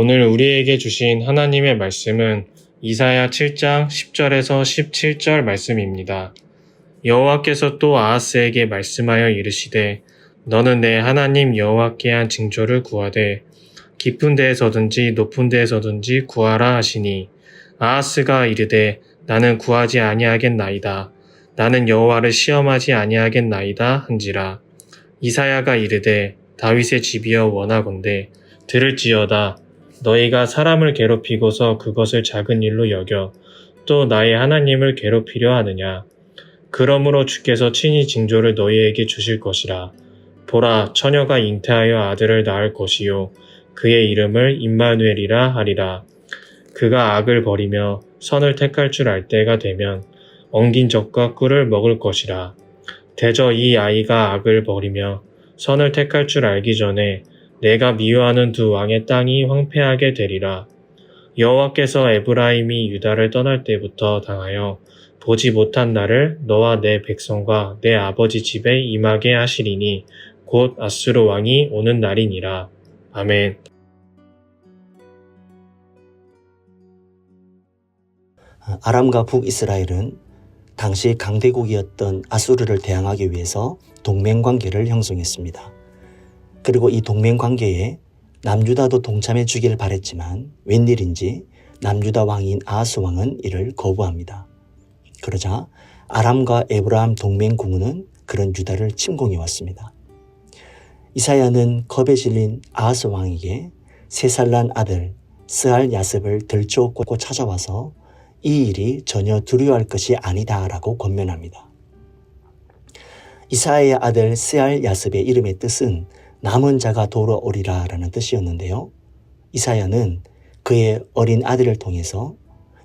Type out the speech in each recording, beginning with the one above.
오늘 우리에게 주신 하나님의 말씀은 이사야 7장 10절에서 17절 말씀입니다. 여호와께서 또 아하스에게 말씀하여 이르시되 너는 내 하나님 여호와께 한 징조를 구하되 깊은 데에서든지 높은 데에서든지 구하라 하시니 아하스가 이르되 나는 구하지 아니하겠나이다. 나는 여호와를 시험하지 아니하겠나이다 한지라. 이사야가 이르되 다윗의 집이여 원하건대 들을지어다 너희가 사람을 괴롭히고서 그것을 작은 일로 여겨 또 나의 하나님을 괴롭히려 하느냐? 그러므로 주께서 친히 징조를 너희에게 주실 것이라. 보라 처녀가 잉태하여 아들을 낳을 것이요. 그의 이름을 임마누엘이라 하리라. 그가 악을 버리며 선을 택할 줄 알 때가 되면 엉긴 적과 꿀을 먹을 것이라. 대저 이 아이가 악을 버리며 선을 택할 줄 알기 전에 내가 미워하는 두 왕의 땅이 황폐하게 되리라. 여호와께서 에브라임이 유다를 떠날 때부터 당하여 보지 못한 날을 너와 내 백성과 내 아버지 집에 임하게 하시리니 곧 아수르 왕이 오는 날이니라. 아멘. 아람과 북이스라엘은 당시 강대국이었던 아수르를 대항하기 위해서 동맹 관계를 형성했습니다. 그리고 이 동맹 관계에 남유다도 동참해 주기를 바랬지만 웬일인지 남유다 왕인 아하스 왕은 이를 거부합니다. 그러자 아람과 에브라함 동맹 군은 그런 유다를 침공해 왔습니다. 이사야는 겁에 질린 아하스 왕에게 세 살 난 아들 스알 야습을 들쫓고 찾아와서 이 일이 전혀 두려워할 것이 아니다라고 권면합니다. 이사야의 아들 스알 야습의 이름의 뜻은 남은 자가 돌아오리라 라는 뜻이었는데요. 이사야는 그의 어린 아들을 통해서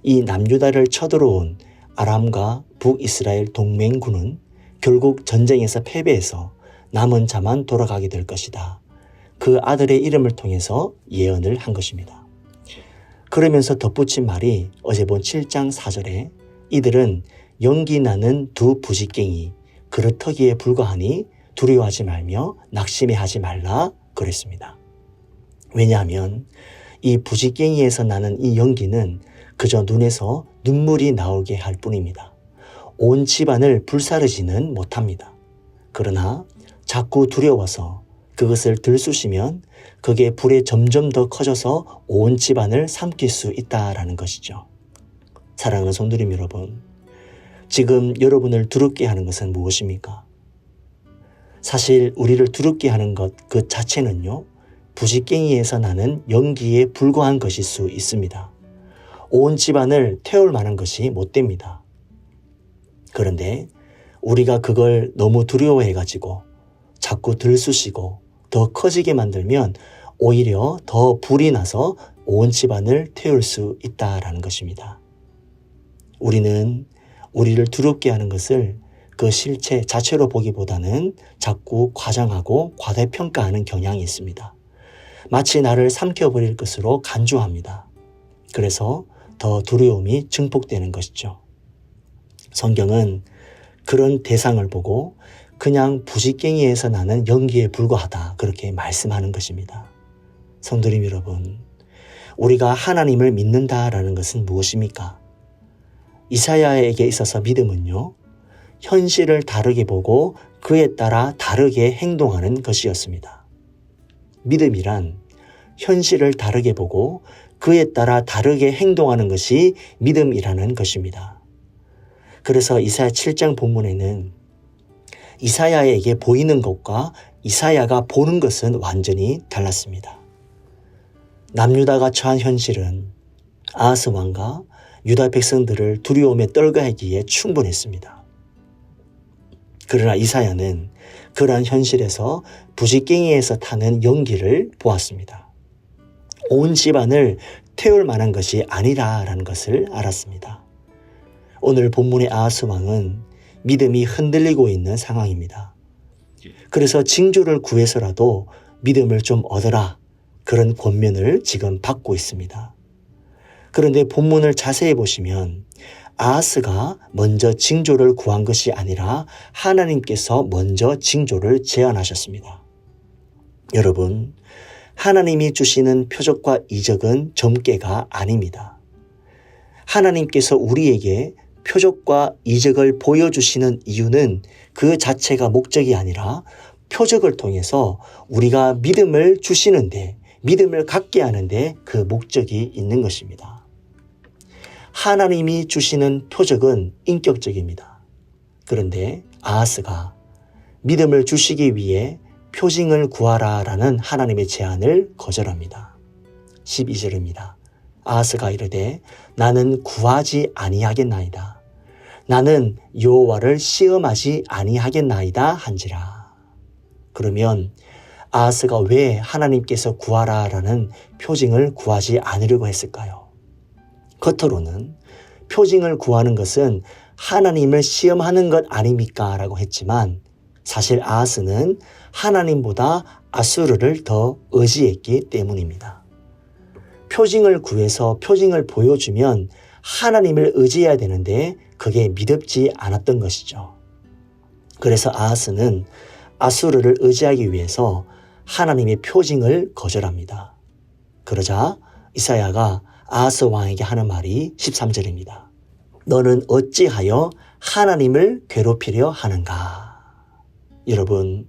이 남유다를 쳐들어온 아람과 북이스라엘 동맹군은 결국 전쟁에서 패배해서 남은 자만 돌아가게 될 것이다. 그 아들의 이름을 통해서 예언을 한 것입니다. 그러면서 덧붙인 말이 어제 본 7장 4절에 이들은 연기 나는 두 부식갱이 그릇터기에 불과하니 두려워하지 말며 낙심해 하지 말라 그랬습니다. 왜냐하면 이 부식갱이에서 나는 이 연기는 그저 눈에서 눈물이 나오게 할 뿐입니다. 온 집안을 불사르지는 못합니다. 그러나 자꾸 두려워서 그것을 들쑤시면 그게 불에 점점 더 커져서 온 집안을 삼킬 수 있다라는 것이죠. 사랑하는 성도님 여러분, 지금 여러분을 두렵게 하는 것은 무엇입니까? 사실 우리를 두렵게 하는 것 그 자체는요, 부식갱이에서 나는 연기에 불과한 것일 수 있습니다. 온 집안을 태울 만한 것이 못 됩니다. 그런데 우리가 그걸 너무 두려워해가지고 자꾸 들쑤시고 더 커지게 만들면 오히려 더 불이 나서 온 집안을 태울 수 있다라는 것입니다. 우리는 우리를 두렵게 하는 것을 그 실체 자체로 보기보다는 자꾸 과장하고 과대평가하는 경향이 있습니다. 마치 나를 삼켜버릴 것으로 간주합니다. 그래서 더 두려움이 증폭되는 것이죠. 성경은 그런 대상을 보고 그냥 부식갱이에서 나는 연기에 불과하다. 그렇게 말씀하는 것입니다. 성도님 여러분, 우리가 하나님을 믿는다라는 것은 무엇입니까? 이사야에게 있어서 믿음은요, 현실을 다르게 보고 그에 따라 다르게 행동하는 것이었습니다. 믿음이란 현실을 다르게 보고 그에 따라 다르게 행동하는 것이 믿음이라는 것입니다. 그래서 이사야 7장 본문에는 이사야에게 보이는 것과 이사야가 보는 것은 완전히 달랐습니다. 남유다가 처한 현실은 아하스 왕과 유다 백성들을 두려움에 떨가하기에 충분했습니다. 그러나 이사야는 그러한 현실에서 부식갱이에서 타는 연기를 보았습니다. 온 집안을 태울 만한 것이 아니라라는 것을 알았습니다. 오늘 본문의 아하스 왕은 믿음이 흔들리고 있는 상황입니다. 그래서 징조를 구해서라도 믿음을 좀 얻어라 그런 권면을 지금 받고 있습니다. 그런데 본문을 자세히 보시면 아하스가 먼저 징조를 구한 것이 아니라 하나님께서 먼저 징조를 제안하셨습니다. 여러분, 하나님이 주시는 표적과 이적은 점괘가 아닙니다. 하나님께서 우리에게 표적과 이적을 보여주시는 이유는 그 자체가 목적이 아니라 표적을 통해서 우리가 믿음을 주시는데 믿음을 갖게 하는데 그 목적이 있는 것입니다. 하나님이 주시는 표적은 인격적입니다. 그런데 아하스가 믿음을 주시기 위해 표징을 구하라 라는 하나님의 제안을 거절합니다. 12절입니다. 아하스가 이르되 나는 구하지 아니하겠나이다. 나는 여호와를 시험하지 아니하겠나이다 한지라. 그러면 아하스가 왜 하나님께서 구하라라는 표징을 구하지 않으려고 했을까요? 겉으로는 표징을 구하는 것은 하나님을 시험하는 것 아닙니까? 라고 했지만 사실 아하스는 하나님보다 아수르를 더 의지했기 때문입니다. 표징을 구해서 표징을 보여주면 하나님을 의지해야 되는데 그게 믿음지 않았던 것이죠. 그래서 아하스는 아수르를 의지하기 위해서 하나님의 표징을 거절합니다. 그러자 이사야가 아하스 왕에게 하는 말이 13절입니다. 너는 어찌하여 하나님을 괴롭히려 하는가? 여러분,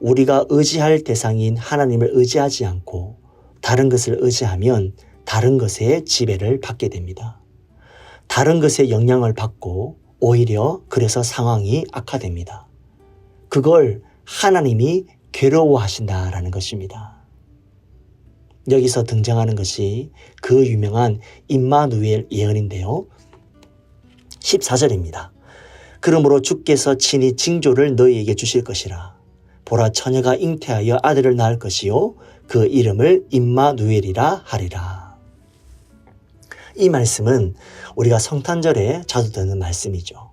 우리가 의지할 대상인 하나님을 의지하지 않고 다른 것을 의지하면 다른 것의 지배를 받게 됩니다. 다른 것의 영향을 받고 오히려 그래서 상황이 악화됩니다. 그걸 하나님이 괴로워하신다라는 것입니다. 여기서 등장하는 것이 그 유명한 임마누엘 예언인데요. 14절입니다. 그러므로 주께서 친히 징조를 너희에게 주실 것이라. 보라 처녀가 잉태하여 아들을 낳을 것이요 그 이름을 임마누엘이라 하리라. 이 말씀은 우리가 성탄절에 자주 듣는 말씀이죠.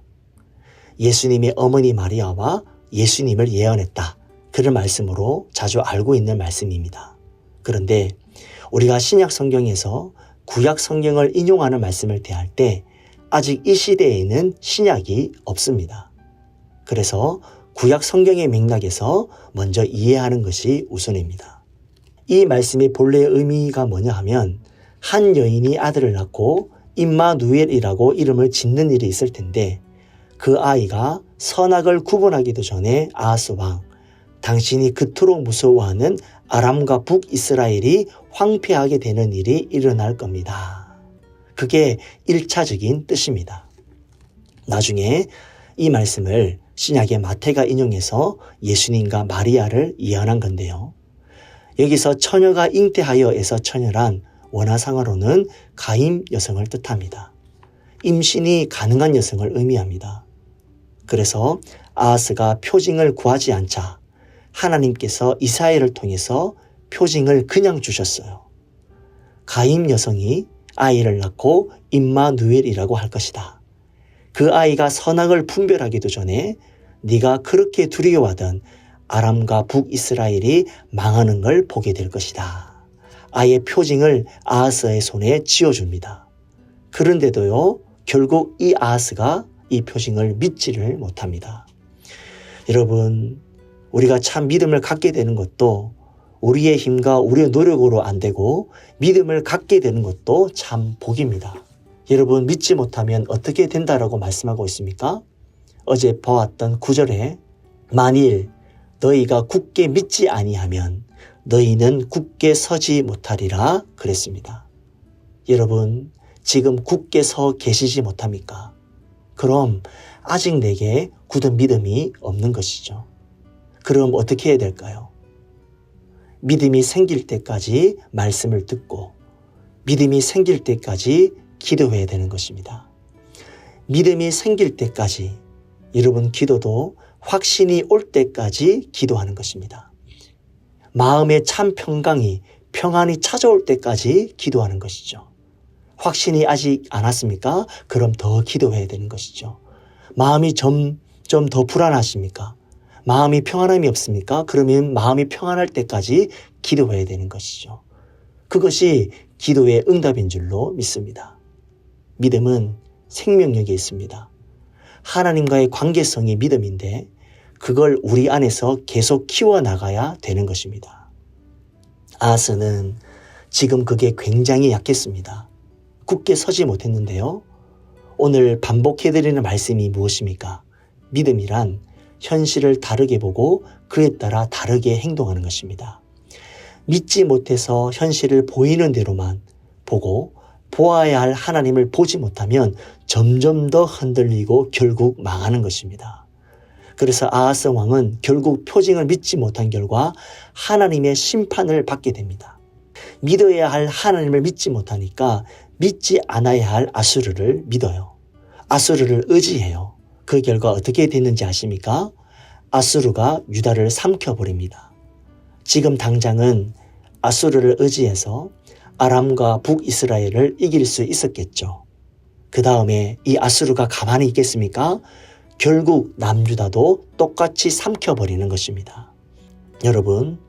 예수님의 어머니 마리아와 예수님을 예언했다. 그런 말씀으로 자주 알고 있는 말씀입니다. 그런데 우리가 신약 성경에서 구약 성경을 인용하는 말씀을 대할 때 아직 이 시대에는 신약이 없습니다. 그래서 구약 성경의 맥락에서 먼저 이해하는 것이 우선입니다. 이 말씀의 본래의 의미가 뭐냐 하면 한 여인이 아들을 낳고 임마누엘이라고 이름을 짓는 일이 있을 텐데 그 아이가 선악을 구분하기도 전에 아하스 왕 당신이 그토록 무서워하는 아람과 북이스라엘이 황폐하게 되는 일이 일어날 겁니다. 그게 1차적인 뜻입니다. 나중에 이 말씀을 신약의 마태가 인용해서 예수님과 마리아를 예언한 건데요. 여기서 처녀가 잉태하여에서 처녀란 원화상어로는 가임 여성을 뜻합니다. 임신이 가능한 여성을 의미합니다. 그래서 아하스가 표징을 구하지 않자 하나님께서 이사야를 통해서 표징을 그냥 주셨어요. 가임 여성이 아이를 낳고 임마누엘이라고 할 것이다. 그 아이가 선악을 분별하기도 전에 네가 그렇게 두려워하던 아람과 북이스라엘이 망하는 걸 보게 될 것이다. 아예 표징을 아하스의 손에 쥐어줍니다. 그런데도요, 결국 이 아하스가 이 표징을 믿지를 못합니다. 여러분, 우리가 참 믿음을 갖게 되는 것도 우리의 힘과 우리의 노력으로 안 되고 믿음을 갖게 되는 것도 참 복입니다. 여러분 믿지 못하면 어떻게 된다라고 말씀하고 있습니까? 어제 보았던 구절에 만일 너희가 굳게 믿지 아니하면 너희는 굳게 서지 못하리라 그랬습니다. 여러분 지금 굳게 서 계시지 못합니까? 그럼 아직 내게 굳은 믿음이 없는 것이죠. 그럼 어떻게 해야 될까요? 믿음이 생길 때까지 말씀을 듣고 믿음이 생길 때까지 기도해야 되는 것입니다. 믿음이 생길 때까지 여러분 기도도 확신이 올 때까지 기도하는 것입니다. 마음의 참 평강이 평안이 찾아올 때까지 기도하는 것이죠. 확신이 아직 안 왔습니까? 그럼 더 기도해야 되는 것이죠. 마음이 점점 더 불안하십니까? 마음이 평안함이 없습니까? 그러면 마음이 평안할 때까지 기도해야 되는 것이죠. 그것이 기도의 응답인 줄로 믿습니다. 믿음은 생명력이 있습니다. 하나님과의 관계성이 믿음인데 그걸 우리 안에서 계속 키워나가야 되는 것입니다. 아하스는 지금 그게 굉장히 약했습니다. 굳게 서지 못했는데요. 오늘 반복해드리는 말씀이 무엇입니까? 믿음이란 현실을 다르게 보고 그에 따라 다르게 행동하는 것입니다. 믿지 못해서 현실을 보이는 대로만 보고 보아야 할 하나님을 보지 못하면 점점 더 흔들리고 결국 망하는 것입니다. 그래서 아하스 왕은 결국 표징을 믿지 못한 결과 하나님의 심판을 받게 됩니다. 믿어야 할 하나님을 믿지 못하니까 믿지 않아야 할 아수르를 믿어요. 아수르를 의지해요. 그 결과 어떻게 됐는지 아십니까? 아수르가 유다를 삼켜버립니다. 지금 당장은 아수르를 의지해서 아람과 북이스라엘을 이길 수 있었겠죠. 그 다음에 이 아수르가 가만히 있겠습니까? 결국 남유다도 똑같이 삼켜버리는 것입니다. 여러분,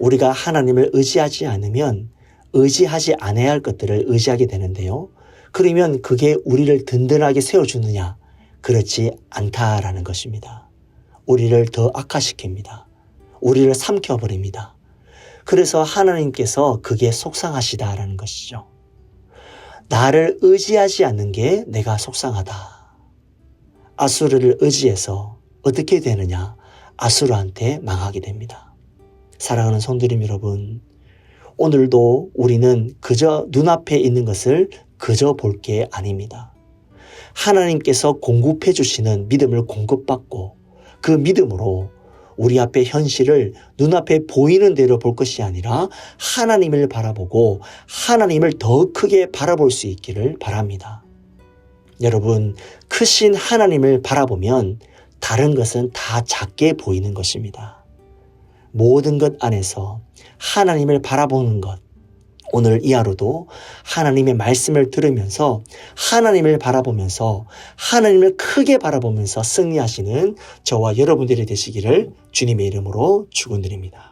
우리가 하나님을 의지하지 않으면 의지하지 않아야 할 것들을 의지하게 되는데요. 그러면 그게 우리를 든든하게 세워주느냐? 그렇지 않다라는 것입니다. 우리를 더 악화시킵니다. 우리를 삼켜버립니다. 그래서 하나님께서 그게 속상하시다라는 것이죠. 나를 의지하지 않는 게 내가 속상하다. 아수르를 의지해서 어떻게 되느냐? 아수르한테 망하게 됩니다. 사랑하는 성도님 여러분, 오늘도 우리는 그저 눈앞에 있는 것을 그저 볼 게 아닙니다. 하나님께서 공급해 주시는 믿음을 공급받고 그 믿음으로 우리 앞에 현실을 눈앞에 보이는 대로 볼 것이 아니라 하나님을 바라보고 하나님을 더 크게 바라볼 수 있기를 바랍니다. 여러분, 크신 하나님을 바라보면 다른 것은 다 작게 보이는 것입니다. 모든 것 안에서 하나님을 바라보는 것. 오늘 이 하루도 하나님의 말씀을 들으면서 하나님을 바라보면서 하나님을 크게 바라보면서 승리하시는 저와 여러분들이 되시기를 주님의 이름으로 축원드립니다.